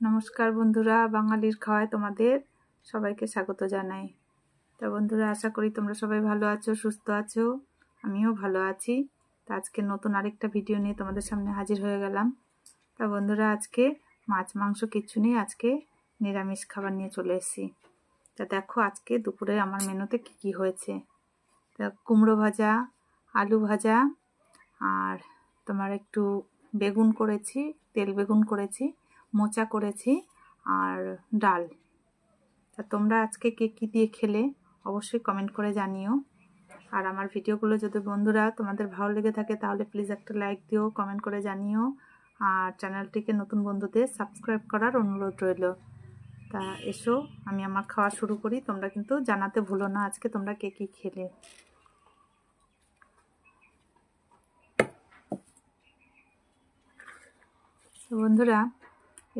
নমস্কার বন্ধুরা, বাঙালির খাওয়ায় তোমাদের সবাইকে স্বাগত জানাই। তা বন্ধুরা, আশা করি তোমরা সবাই ভালো আছো, সুস্থ আছো, আমিও ভালো আছি। তা আজকে নতুন আরেকটা ভিডিও নিয়ে তোমাদের সামনে হাজির হয়ে গেলাম। তা বন্ধুরা, আজকে মাছ, মাংস কিছু নেই আজকে নিরামিষ খাবার নিয়ে চলে এসেছি। তা দেখো আজকে দুপুরে আমার মেনুতে কি কি হয়েছে। তা কুমড়ো ভাজা, আলু ভাজা, আর তোমার একটু বেগুন করেছি, তেল বেগুন করেছি মোচা করেছি আর ডাল। তা তোমরা আজকে কে কী দিয়ে খেলে অবশ্যই কমেন্ট করে জানিও। আর আমার ভিডিওগুলো যদি বন্ধুরা তোমাদের ভালো লেগে থাকে তাহলে প্লিজ একটা লাইক দিও কমেন্ট করে জানিও। আর চ্যানেলটিকে নতুন বন্ধুদের সাবস্ক্রাইব করার অনুরোধ রইল। তা এসো, আমি আমার খাওয়া শুরু করি। তোমরা কিন্তু জানাতে ভুলো না আজকে তোমরা কে কী খেলে। বন্ধুরা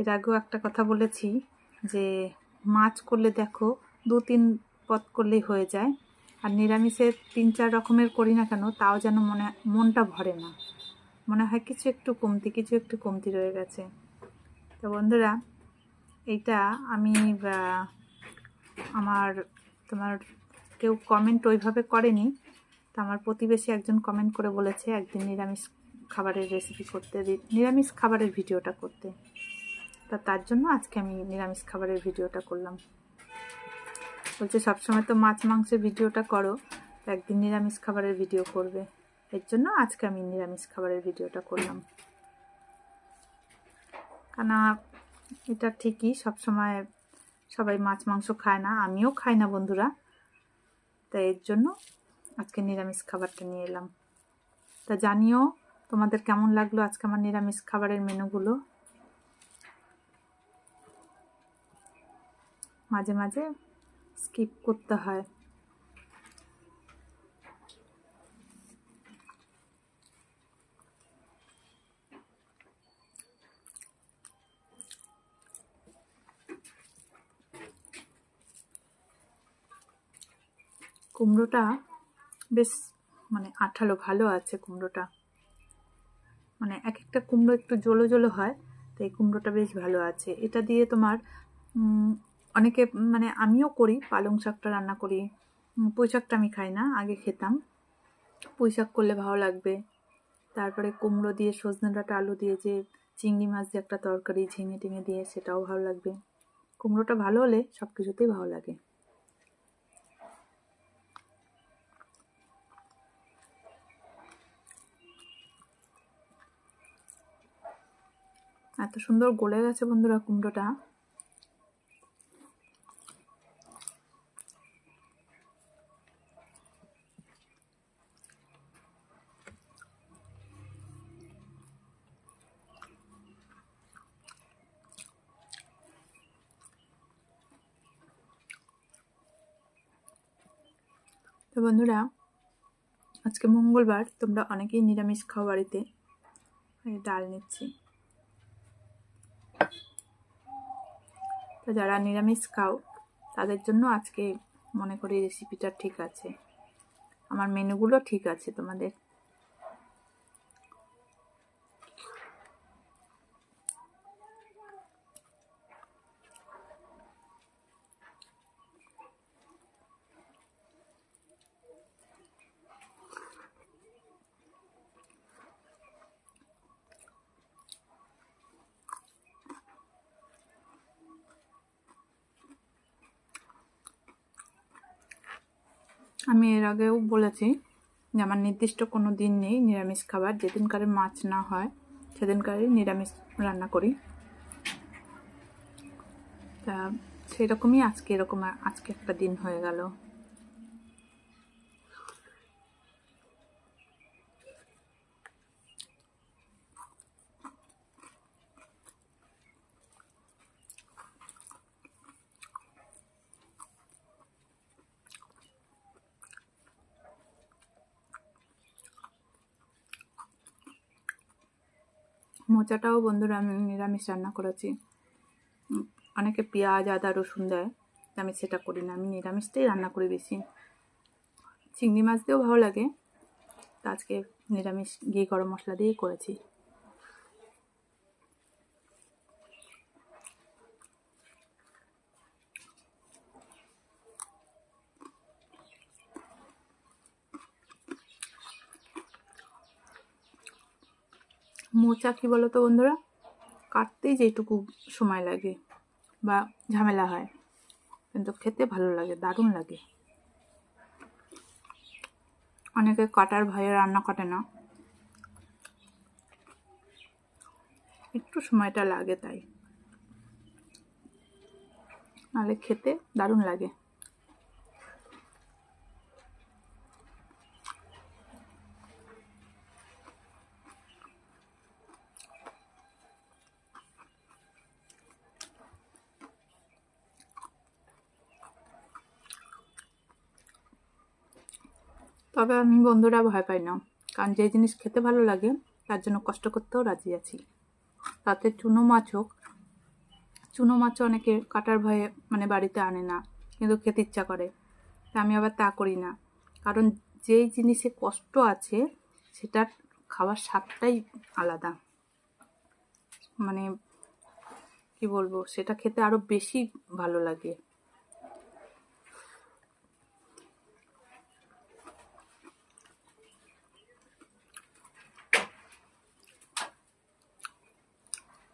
এর আগেও একটা কথা বলেছি যে মাছ করলে দেখো দু তিন পদ করলেই হয়ে যায়। আর নিরামিষে তিন চার রকমের করি না কেন, তাও যেন মনে, মনটা ভরে না। মনে হয় কিছু একটু কমতি, কিছু একটু কমতি রয়ে গেছে। তো বন্ধুরা, এইটা আমি আমার, তোমার কেউ কমেন্ট ওইভাবে করেনি। তো আমার প্রতিবেশী একজন কমেন্ট করে বলেছে, একদিন নিরামিষ খাবারের রেসিপি করতে, নিরামিষ খাবারের ভিডিওটা করতে। তা তার জন্য আজকে আমি নিরামিষ খাবারের ভিডিওটা করলাম। বলছে, সবসময় তো মাছ মাংসের ভিডিওটা করো একদিন নিরামিষ খাবারের ভিডিও করবে। এর জন্য আজকে আমি নিরামিষ খাবারের ভিডিওটা করলাম। কেন এটা ঠিকই, সবসময় সবাই মাছ মাংস খায় না, আমিও খাই না বন্ধুরা। তাই এর জন্য আজকে নিরামিষ খাবারটা নিয়ে এলাম। তা জানিও তোমাদের কেমন লাগল আজকে আমার নিরামিষ খাবারের মেনুগুলো? মাঝে মাঝে স্কিপ করতে হয়। কুমড়োটা বেশ মানে আঠালো ভালো আছে কুমড়োটা। মানে এক একটা কুমড়ো একটু জলো জলো হয়, তো এই কুমড়োটা বেশ ভালো আছে। এটা দিয়ে তোমার অনেকে মানে আমিও করি, পালং শাকটা রান্না করি। পুঁই শাকটা আমি খাই না, আগে খেতাম। পুঁই শাক করলে ভালো লাগবে। তারপরে কুমড়ো দিয়ে, সজনে ডাঁটা, আলু দিয়ে যে চিংড়ি মাছ দিয়ে একটা তরকারি, ঝিঙে টিঙে দিয়ে, সেটাও ভালো লাগবে। কুমড়োটা ভালো হলে সব কিছুতেই ভালো লাগে। এত সুন্দর গলে গেছে বন্ধুরা কুমড়োটা। তো বন্ধুরা, আজকে মঙ্গলবার, তোমরা অনেকেই নিরামিষ খাও বাড়িতে। ডাল নিচ্ছি। তো যারা নিরামিষ খাও, তাদের জন্য আজকে মনে করি রেসিপিটা ঠিক আছে। আমার মেনুগুলো ঠিক আছে তোমাদের। আমি এর আগেও বলেছি যে আমার নির্দিষ্ট কোনো দিন নেই নিরামিষ খাবার। যেদিনকারে মাছ না হয় সেদিনকারে নিরামিষ রান্না করি। তা সেরকমই আজকে, এরকম আজকে একটা দিন হয়ে গেল। মোচাটাও বন্ধুরা আমি নিরামিষ রান্না করেছি। অনেকে পেঁয়াজ, আদা, রসুন দেয়। আমি সেটা করি না, আমি নিরামিষটাই রান্না করি বেশি। চিংড়ি মাছ দিয়েও ভালো লাগে। তা আজকে নিরামিষ ঘি, গরম মশলা দিয়েই করেছি। মোচা কী বলো তো বন্ধুরা? কাটতেই যেটুকু সময় লাগে বা ঝামেলা হয়, কিন্তু খেতে ভালো লাগে, দারুণ লাগে। অনেকে কাটার ভয়ে রান্না কাটে না। একটু সময়টা লাগে তাই। নাহলে খেতে দারুণ লাগে। তবে আমি বন্ধুরা ভয় পাই না। কারণ যে জিনিস খেতে ভালো লাগে, তার জন্য কষ্ট করতেও রাজি আছি। তাতে চুনো মাছ হোক, চুনো মাছও অনেকে কাটার ভয়ে মানে বাড়িতে আনে না, কিন্তু খেতে ইচ্ছা করে। তা আমি আবার তা করি না। কারণ যেই জিনিসে কষ্ট আছে, সেটার খাওয়ার স্বাদটাই আলাদা। মানে কি বলব, সেটা খেতে আরও বেশি ভালো লাগে।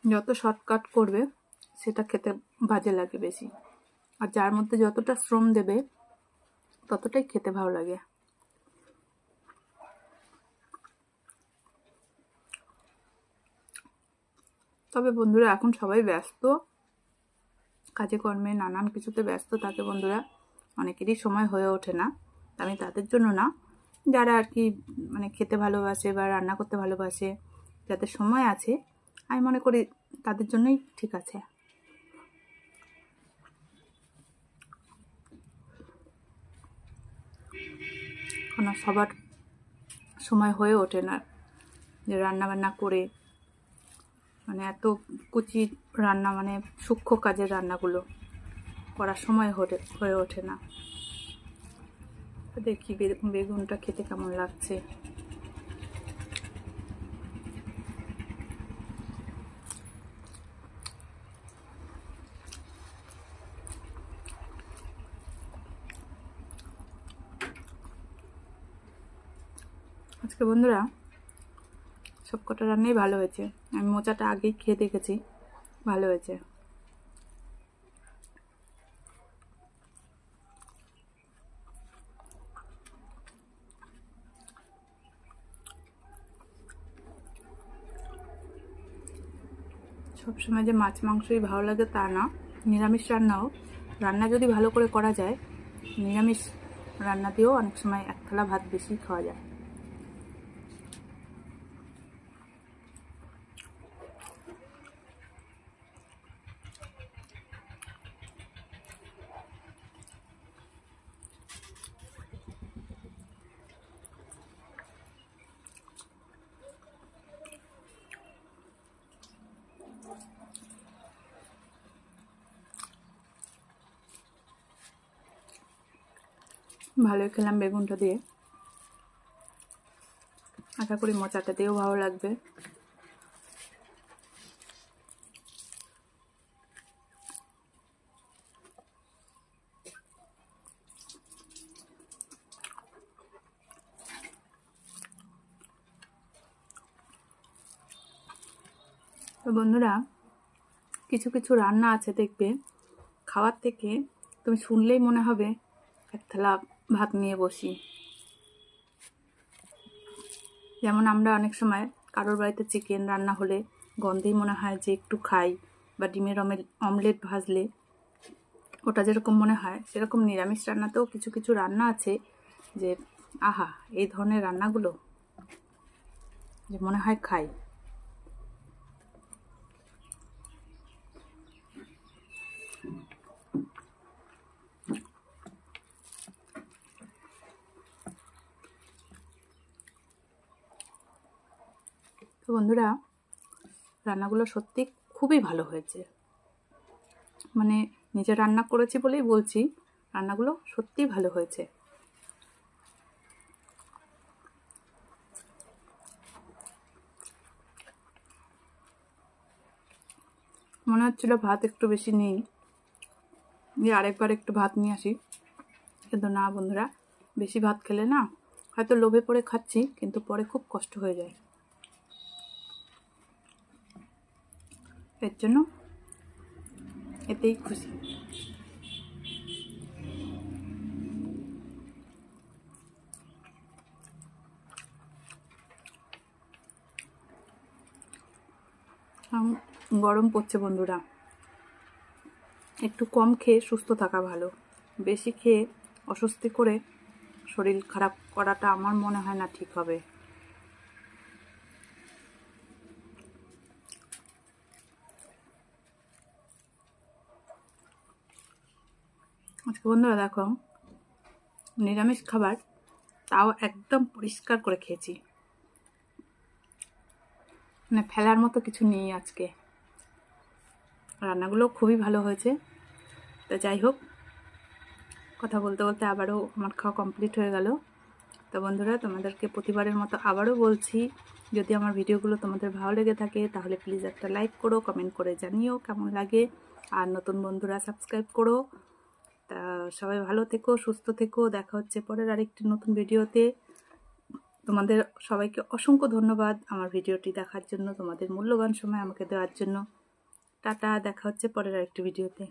যত শর্টকাট করবে, সেটা খেতে বাজে লাগে বেশি। আর যার মধ্যে যতটা শ্রম দেবে, ততটাই খেতে ভালো লাগে। তবে বন্ধুরা, এখন সবাই ব্যস্ত। কাজে কর্মে নানান কিছুতে ব্যস্ত থাকে বন্ধুরা। অনেকেরই সময় হয়ে ওঠে না। আমি তাদের জন্য না, যারা আর কি মানে খেতে ভালোবাসে বা রান্না করতে ভালোবাসে, যাদের সময় আছে আমি মনে করি তাদের জন্যই ঠিক আছে। কেন সবার সময় হয়ে ওঠে না যে রান্নাবান্না করে। মানে এত কুচি রান্না মানে সূক্ষ্ম কাজের রান্নাগুলো করার সময় হয়ে ওঠে না। দেখি বেগুনটা খেতে কেমন লাগছে? আজকে বন্ধুরা, সব কটা রান্নাই ভালো হয়েছে। আমি মোচাটা আগেই খেয়ে দেখেছি, ভালো হয়েছে। সবসময় যে মাছ মাংসই ভালো লাগে তা না। নিরামিষ রান্নাও, রান্না যদি ভালো করে করা যায়, নিরামিষ রান্না দিয়েও অনেক সময় এক থালা ভাত বেশি খাওয়া যায়। ভালোই খেলাম বেগুনটা দিয়ে। আশা করি মোচাটা দিয়েও ভালো লাগবে। তো বন্ধুরা, কিছু কিছু রান্না আছে দেখবে। খাওয়ার থেকে তুমি শুনলেই মনে হবে, এক থালা ভাত নিয়ে বসি। যেমন আমরা অনেক সময় কারোর বাড়িতে চিকেন রান্না হলে গন্ধেই মনে হয় যে একটু খাই বা ডিমের অমলেট ভাজলে ওটা যেরকম মনে হয় সেরকম নিরামিষ রান্নাতেও কিছু কিছু রান্না আছে যে, আহা, এই ধরনের রান্নাগুলো যে মনে হয় খাই। তো বন্ধুরা, রান্নাগুলো সত্যি খুবই ভালো হয়েছে। মানে নিজে রান্না করেছি বলেই বলছি, রান্নাগুলো সত্যিই ভালো হয়েছে। মনে হচ্ছিল ভাত একটু বেশি নেই। যে আরেকবার একটু ভাত নিয়ে আসি। কিন্তু না বন্ধুরা, বেশি ভাত খেলে না হয়তো লোভে পড়ে খাচ্ছি, কিন্তু পরে খুব কষ্ট হয়ে যায়। এর জন্য এতেই খুশি। গরম পড়ছে বন্ধুরা। একটু কম খেয়ে সুস্থ থাকা ভালো। বেশি খেয়ে অস্বস্তি করে শরীর খারাপ করাটা আমার মনে হয় না ঠিক হবে আজকে বন্ধুরা দেখো, নিরামিষ খাবার তাও একদম পরিষ্কার করে খেয়েছি। মানে ফেলার মতো কিছু নেই আজকে। রান্নাগুলো খুবই ভালো হয়েছে। তো যাই হোক, কথা বলতে বলতে আবারও আমার খাওয়া কমপ্লিট হয়ে গেল। তো বন্ধুরা, তোমাদেরকে প্রতিবারের মতো আবারও বলছি, যদি আমার ভিডিওগুলো তোমাদের ভালো লেগে থাকে, তাহলে প্লিজ একটা লাইক করো কমেন্ট করে জানিও কেমন লাগে। আর নতুন বন্ধুরা সাবস্ক্রাইব করো। তা সবাই ভালো থেকো, সুস্থ থেকো। দেখা হচ্ছে পরের আরেকটি নতুন ভিডিওতে। তোমাদের সবাইকে অসংখ্য ধন্যবাদ আমার ভিডিওটি দেখার জন্য, তোমাদের মূল্যবান সময় আমাকে দেওয়ার জন্য। টাটা, দেখা হচ্ছে পরের আরেকটি ভিডিওতে।